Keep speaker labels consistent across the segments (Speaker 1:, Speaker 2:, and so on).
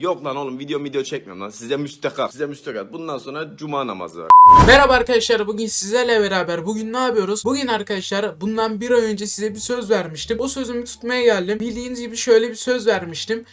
Speaker 1: Yok lan oğlum video video çekmiyorum lan. Size müstakak. Size müstakak. Bundan sonra cuma namazı var.
Speaker 2: Merhaba arkadaşlar bugün sizlerle beraber bugün ne yapıyoruz? Bugün arkadaşlar bundan bir ay önce size bir söz vermiştim. O sözümü tutmaya geldim. Bildiğiniz gibi şöyle bir söz vermiştim.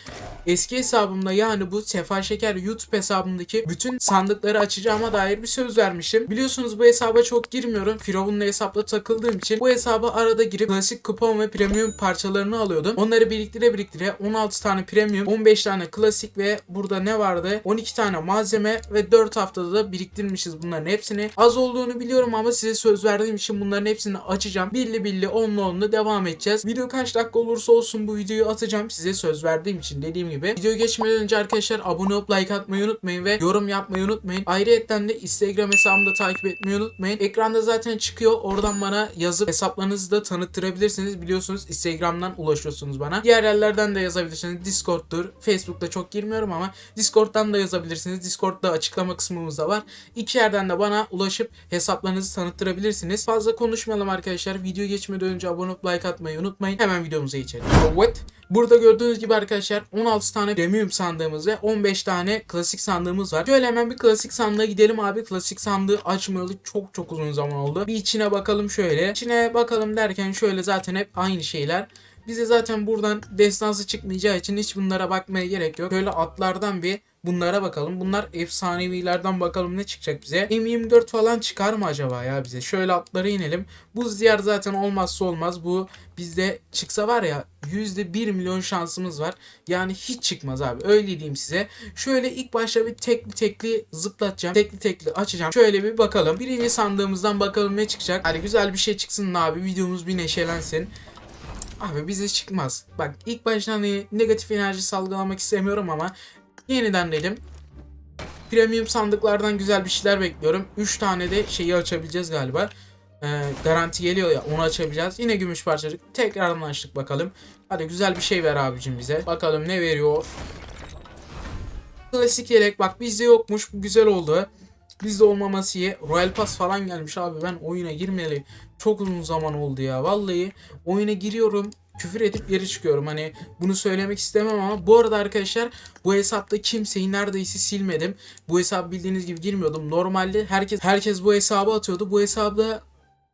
Speaker 2: Eski hesabımda yani bu Sefa Şeker YouTube hesabımdaki bütün sandıkları açacağıma dair bir söz vermiştim. Biliyorsunuz bu hesaba çok girmiyorum. Firavun'la hesapla takıldığım için bu hesaba arada girip klasik kupon ve premium parçalarını alıyordum. Onları biriktire biriktire 16 tane premium, 15 tane klasik ve burada ne vardı? 12 tane malzeme ve 4 haftada da biriktirmişiz bunların hepsini. Az olduğunu biliyorum ama size söz verdiğim için bunların hepsini açacağım. Billi billi onlu onlu devam edeceğiz. Video kaç dakika olursa olsun bu videoyu atacağım. Size söz verdiğim için dediğim gibi. Video geçmeden önce arkadaşlar abone olup like atmayı unutmayın ve yorum yapmayı unutmayın. Ayrıca de Instagram hesabımda takip etmeyi unutmayın. Ekranda zaten çıkıyor. Oradan bana yazıp hesaplarınızı da tanıttırabilirsiniz. Biliyorsunuz Instagram'dan ulaşıyorsunuz bana. Diğer yerlerden de yazabilirsiniz. Discord'dur. Facebook'ta çok girmiyorum ama Discord'dan da yazabilirsiniz. Discord'da açıklama kısmımızda var. İki yerden de bana ulaşıp hesaplarınızı tanıttırabilirsiniz. Fazla konuşmayalım arkadaşlar. Video geçmeden önce abone olup like atmayı unutmayın. Hemen videomuza geçelim. Evet. Burada gördüğünüz gibi arkadaşlar 16 tane premium sandığımız ve 15 tane klasik sandığımız var. Şöyle hemen bir klasik sandığa gidelim abi. Klasik sandığı açmayalı çok çok uzun zaman oldu. Bir içine bakalım şöyle. İçine bakalım derken şöyle zaten hep aynı şeyler. Bize zaten buradan destansı çıkmayacağı için hiç bunlara bakmaya gerek yok. Şöyle atlardan bir bunlara bakalım. Bunlar efsanevilerden bakalım ne çıkacak bize. M24 falan çıkar mı acaba ya bize? Şöyle atlara inelim. Buz diyar zaten olmazsa olmaz. Bu bizde çıksa var ya %1 milyon şansımız var. Yani hiç çıkmaz abi. Öyle diyeyim size. Şöyle ilk başta bir tekli tekli zıplatacağım. Tekli tekli açacağım. Şöyle bir bakalım. Birinci sandığımızdan bakalım ne çıkacak. Hani güzel bir şey çıksın abi. Videomuz bir neşelensin. Abi bize çıkmaz. Bak ilk başta hani negatif enerji salgılamak istemiyorum ama yeniden dedim. Premium sandıklardan güzel bir şeyler bekliyorum. 3 tane de şeyi açabileceğiz galiba. Ee, garanti geliyor ya onu açabileceğiz. Yine gümüş parçacık. Tekrardan açtık bakalım. Hadi güzel bir şey ver abicim bize. Bakalım ne veriyor. Klasik yelek bak bizde yokmuş. Bu güzel oldu. Bizde olmaması iyi. Royal Pass falan gelmiş abi. Ben oyuna girmeli. Çok uzun zaman oldu ya. Vallahi oyuna giriyorum. Küfür edip geri çıkıyorum. Hani bunu söylemek istemem ama bu arada arkadaşlar bu hesapta kimseyi neredeyse silmedim. Bu hesap bildiğiniz gibi girmiyordum. Normalde herkes herkes bu hesabı atıyordu. Bu hesabda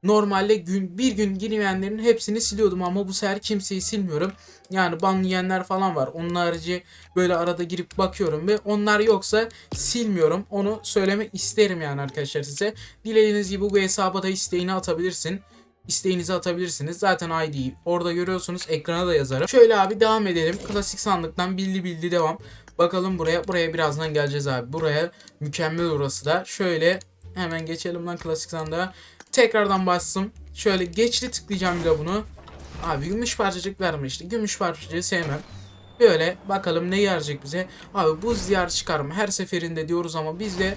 Speaker 2: normalde gün bir gün girmeyenlerin hepsini siliyordum ama bu sefer kimseyi silmiyorum. Yani ban yiyenler falan var. Onun harici böyle arada girip bakıyorum ve onlar yoksa silmiyorum. Onu söylemek isterim yani arkadaşlar size. Dilediğiniz gibi bu hesaba da isteğini atabilirsin. İsteğinizi atabilirsiniz. Zaten ID'yi orada görüyorsunuz. Ekrana da yazarım. Şöyle abi devam edelim. Klasik sandıktan bildi bildi devam. Bakalım buraya. Buraya birazdan geleceğiz abi. Buraya mükemmel orası da. Şöyle hemen geçelim lan klasik sandığa. Tekrardan bastım. Şöyle geçti tıklayacağım bir de bunu. Abi gümüş parçacık vermişti. Gümüş parçacığı sevmem. Böyle bakalım ne gelecek bize. Abi buz diyarı çıkar mı? Her seferinde diyoruz ama bizde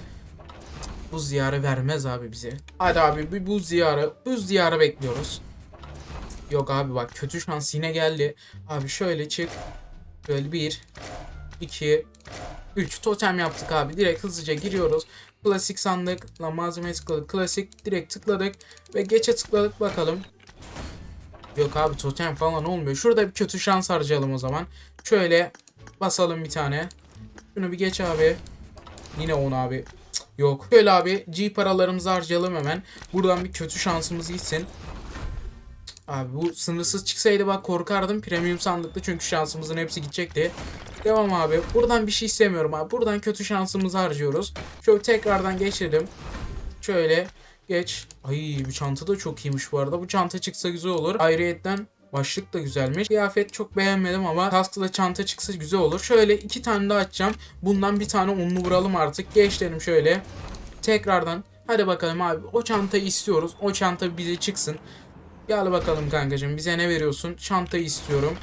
Speaker 2: buz diyarı vermez abi bize. Hadi abi bir buz diyarı. Buz diyarı bekliyoruz. Yok abi bak kötü şans yine geldi. Abi şöyle çık. Böyle bir, iki, üç totem yaptık abi. Direkt hızlıca giriyoruz. Klasik sandık. La malzeme tıkladık. Klasik direkt tıkladık. Ve geçe tıkladık bakalım. Yok abi totem falan olmuyor. Şurada bir kötü şans harcayalım o zaman. Şöyle basalım bir tane. Şunu bir geç abi. Yine 10 abi. Yok. Şöyle abi G paralarımızı harcayalım hemen. Buradan bir kötü şansımız gitsin. Abi bu sınırsız çıksaydı bak korkardım premium sandıkta çünkü şansımızın hepsi gidecekti. Devam abi. Buradan bir şey istemiyorum abi. Buradan kötü şansımızı harcıyoruz. Şöyle tekrardan geçelim. Şöyle geç. Ay bu çanta da çok iyiymiş bu arada. Bu çanta çıksa güzel olur. Ayrıyetten Başlık da güzelmiş. Kıyafet çok beğenmedim ama kaskla çanta çıksa güzel olur. Şöyle iki tane daha açacağım. Bundan bir tane unlu vuralım artık. Geçelim şöyle. Tekrardan. Hadi bakalım abi. O çantayı istiyoruz. O çanta bize çıksın. Gel bakalım kankacığım. Bize ne veriyorsun? Çantayı istiyorum.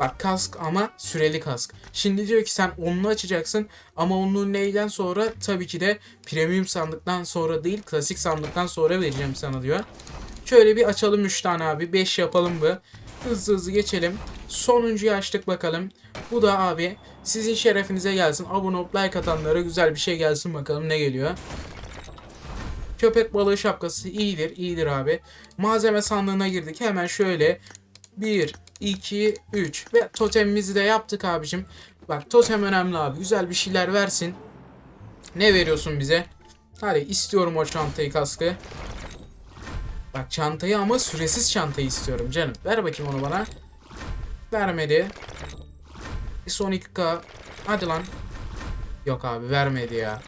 Speaker 2: Bak kask ama süreli kask. Şimdi diyor ki sen onlu açacaksın ama onlu neyden sonra tabii ki de premium sandıktan sonra değil klasik sandıktan sonra vereceğim sana diyor. Şöyle bir açalım 3 tane abi 5 yapalım bu. Hızlı hızlı geçelim. Sonuncuyu açtık bakalım. Bu da abi sizin şerefinize gelsin. Abone olup like atanlara güzel bir şey gelsin bakalım ne geliyor. Köpek balığı şapkası iyidir, iyidir abi. Malzeme sandığına girdik. Hemen şöyle 1, 2, 3 ve totemimizi de yaptık abicim. Bak totem önemli abi. Güzel bir şeyler versin. Ne veriyorsun bize? Hadi istiyorum o çantayı kaskı. Bak çantayı ama süresiz çantayı istiyorum canım. Ver bakayım onu bana. Vermedi. Son 2K. Hadi lan. Yok abi vermedi ya.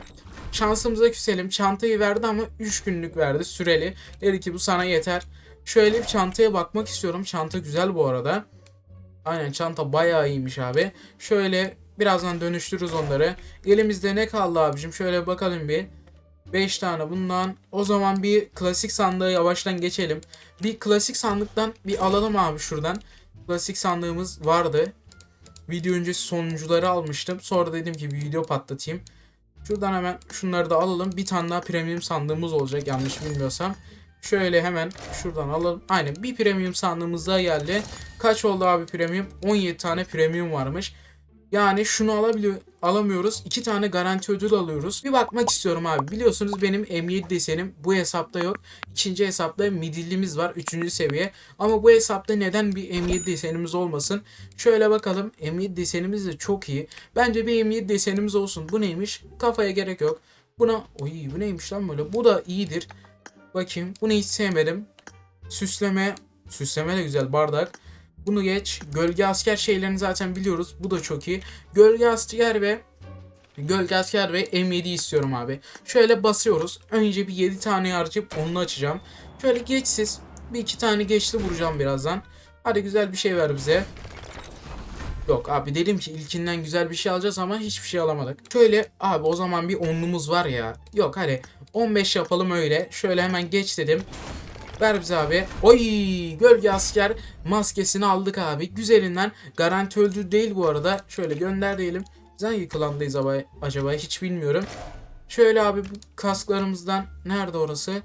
Speaker 2: Şansımıza küselim. Çantayı verdi ama 3 günlük verdi süreli. Dedi ki bu sana yeter. Şöyle bir çantaya bakmak istiyorum. Çanta güzel bu arada. Aynen çanta bayağı iyiymiş abi. Şöyle birazdan dönüştürürüz onları. Elimizde ne kaldı abicim? Şöyle bakalım bir. 5 tane bundan. O zaman bir klasik sandığı yavaştan geçelim. Bir klasik sandıktan bir alalım abi şuradan. Klasik sandığımız vardı. Video öncesi sonuncuları almıştım. Sonra dedim ki bir video patlatayım. Şuradan hemen şunları da alalım. Bir tane daha premium sandığımız olacak yanlış bilmiyorsam. Şöyle hemen şuradan alalım. Aynen bir premium sandığımız daha geldi. Kaç oldu abi premium? 17 tane premium varmış. Yani şunu alabiliyor, alamıyoruz. İki tane garanti ödül alıyoruz. Bir bakmak istiyorum abi. Biliyorsunuz benim M7 desenim bu hesapta yok. İkinci hesapta midillimiz var. Üçüncü seviye. Ama bu hesapta neden bir M7 desenimiz olmasın? Şöyle bakalım. M7 desenimiz de çok iyi. Bence bir M7 desenimiz olsun. Bu neymiş? Kafaya gerek yok. Buna... Oy bu neymiş lan böyle? Bu da iyidir. Bakayım. Bunu hiç sevmedim. Süsleme. Süsleme de güzel. Bardak. Bunu geç. Gölge asker şeylerini zaten biliyoruz. Bu da çok iyi. Gölge asker ve Gölge asker ve M7 istiyorum abi. Şöyle basıyoruz. Önce bir 7 tane harcayıp onu açacağım. Şöyle geçsiz. Bir iki tane geçli vuracağım birazdan. Hadi güzel bir şey ver bize. Yok abi dedim ki ilkinden güzel bir şey alacağız ama hiçbir şey alamadık. Şöyle abi o zaman bir onlumuz var ya. Yok hadi 15 yapalım öyle. Şöyle hemen geç dedim. Ver bize abi. Oy gölge asker maskesini aldık abi. Güzelinden garanti öldü değil bu arada. Şöyle gönder diyelim. Biz hangi klandayız acaba, hiç bilmiyorum. Şöyle abi bu kasklarımızdan nerede orası?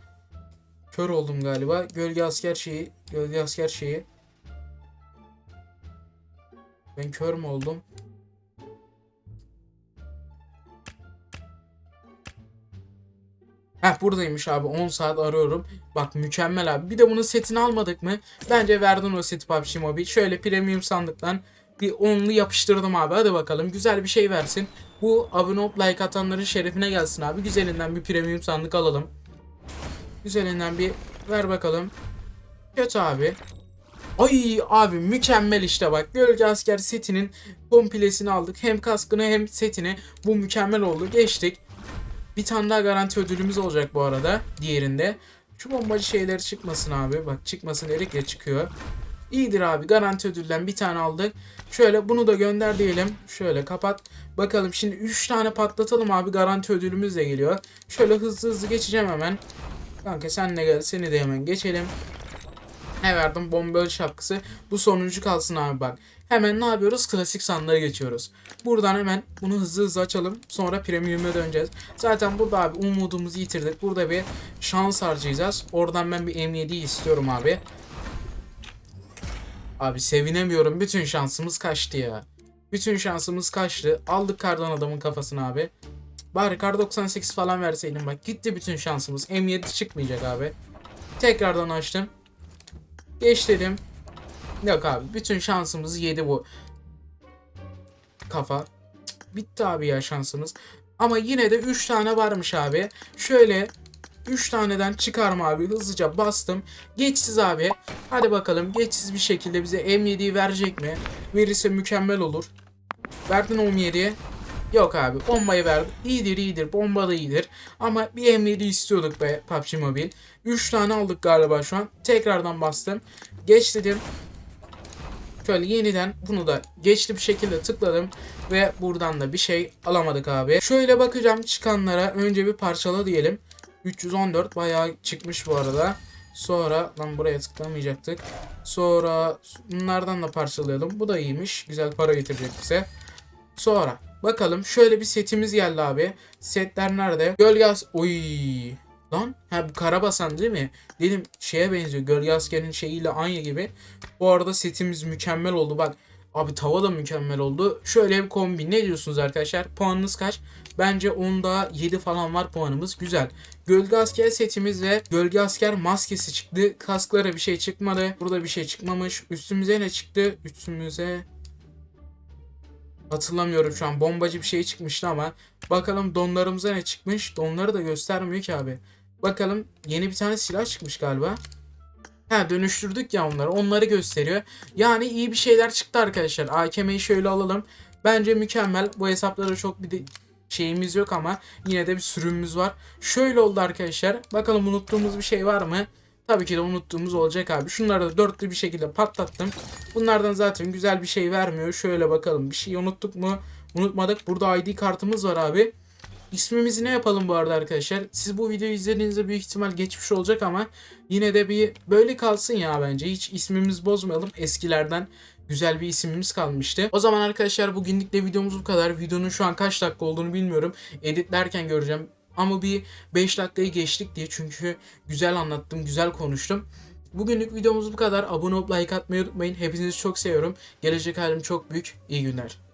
Speaker 2: Kör oldum galiba. Gölge asker şeyi. Gölge asker şeyi. Ben kör mü oldum? Heh buradaymış abi 10 saat arıyorum. Bak mükemmel abi. Bir de bunun setini almadık mı? Bence verdin o seti PUBG Mobile. Şöyle premium sandıktan bir onlu yapıştırdım abi. Hadi bakalım güzel bir şey versin. Bu abone olup like atanların şerefine gelsin abi. Güzelinden bir premium sandık alalım. Güzelinden bir ver bakalım. Kötü abi. Ay abi mükemmel işte bak. Gölge asker setinin komplesini aldık. Hem kaskını hem setini. Bu mükemmel oldu. Geçtik. Bir tane daha garanti ödülümüz olacak bu arada. Diğerinde. Şu bombacı şeyleri çıkmasın abi. Bak çıkmasın ya çıkıyor. İyidir abi. Garanti ödülden bir tane aldık. Şöyle bunu da gönder diyelim. Şöyle kapat. Bakalım şimdi 3 tane patlatalım abi. Garanti ödülümüz de geliyor. Şöyle hızlı hızlı geçeceğim hemen. Kanka sen de gel. Seni de hemen geçelim. Ne verdim? Bomböl şapkası. Bu sonuncu kalsın abi bak. Hemen ne yapıyoruz? Klasik sandığa geçiyoruz. Buradan hemen bunu hızlı hızlı açalım. Sonra premium'a döneceğiz. Zaten burada abi umudumuzu yitirdik. Burada bir şans harcayacağız. Oradan ben bir M7 istiyorum abi. Abi sevinemiyorum. Bütün şansımız kaçtı ya. Bütün şansımız kaçtı. Aldık kardan adamın kafasını abi. Bari kar 98 falan verseydin bak. Gitti bütün şansımız. M7 çıkmayacak abi. Tekrardan açtım. Geç dedim. Yok abi bütün şansımızı yedi bu kafa. Bitti abi ya şansımız. Ama yine de 3 tane varmış abi. Şöyle 3 taneden çıkarma abi hızlıca bastım. Geçsiz abi. Hadi bakalım geçsiz bir şekilde bize M7'yi verecek mi? Verirse mükemmel olur. Verdin o M7'yi. Yok abi bombayı verdi. İyidir iyidir bomba da iyidir. Ama bir M7 istiyorduk be PUBG Mobile. 3 tane aldık galiba şu an. Tekrardan bastım. Geç dedim. Şöyle yeniden bunu da geçli bir şekilde tıkladım ve buradan da bir şey alamadık abi. Şöyle bakacağım çıkanlara önce bir parçala diyelim. 314 bayağı çıkmış bu arada. Sonra lan buraya tıklamayacaktık. Sonra bunlardan da parçalayalım. Bu da iyiymiş. Güzel para getirecek bize. Sonra bakalım şöyle bir setimiz geldi abi. Setler nerede? Gölge as... Oy. Lan ha bu karabasan değil mi? Dedim şeye benziyor. Gölge askerin şeyiyle aynı gibi. Bu arada setimiz mükemmel oldu. Bak abi tava da mükemmel oldu. Şöyle bir kombi. Ne diyorsunuz arkadaşlar? Puanınız kaç? Bence onda 7 falan var puanımız. Güzel. Gölge asker setimiz ve gölge asker maskesi çıktı. Kasklara bir şey çıkmadı. Burada bir şey çıkmamış. Üstümüze ne çıktı? Üstümüze Hatırlamıyorum şu an bombacı bir şey çıkmıştı ama bakalım donlarımıza ne çıkmış. Donları da göstermiyor ki abi. Bakalım yeni bir tane silah çıkmış galiba. Ha dönüştürdük ya onları. Onları gösteriyor. Yani iyi bir şeyler çıktı arkadaşlar. AKM'yi şöyle alalım. Bence mükemmel. Bu hesaplarda çok bir şeyimiz yok ama yine de bir sürümümüz var. Şöyle oldu arkadaşlar. Bakalım unuttuğumuz bir şey var mı? Tabii ki de unuttuğumuz olacak abi. Şunları da dörtlü bir şekilde patlattım. Bunlardan zaten güzel bir şey vermiyor. Şöyle bakalım. Bir şey unuttuk mu? Unutmadık. Burada ID kartımız var abi. İsmimizi ne yapalım bu arada arkadaşlar? Siz bu videoyu izlediğinizde büyük ihtimal geçmiş olacak ama yine de bir böyle kalsın ya bence. Hiç ismimizi bozmayalım. Eskilerden güzel bir isimimiz kalmıştı. O zaman arkadaşlar bugünlük de videomuz bu kadar. Videonun şu an kaç dakika olduğunu bilmiyorum. Editlerken göreceğim. Ama bir 5 dakikayı geçtik diye çünkü güzel anlattım, güzel konuştum. Bugünlük videomuz bu kadar. Abone olup like atmayı unutmayın. Hepinizi çok seviyorum. Gelecek halim çok büyük. İyi günler.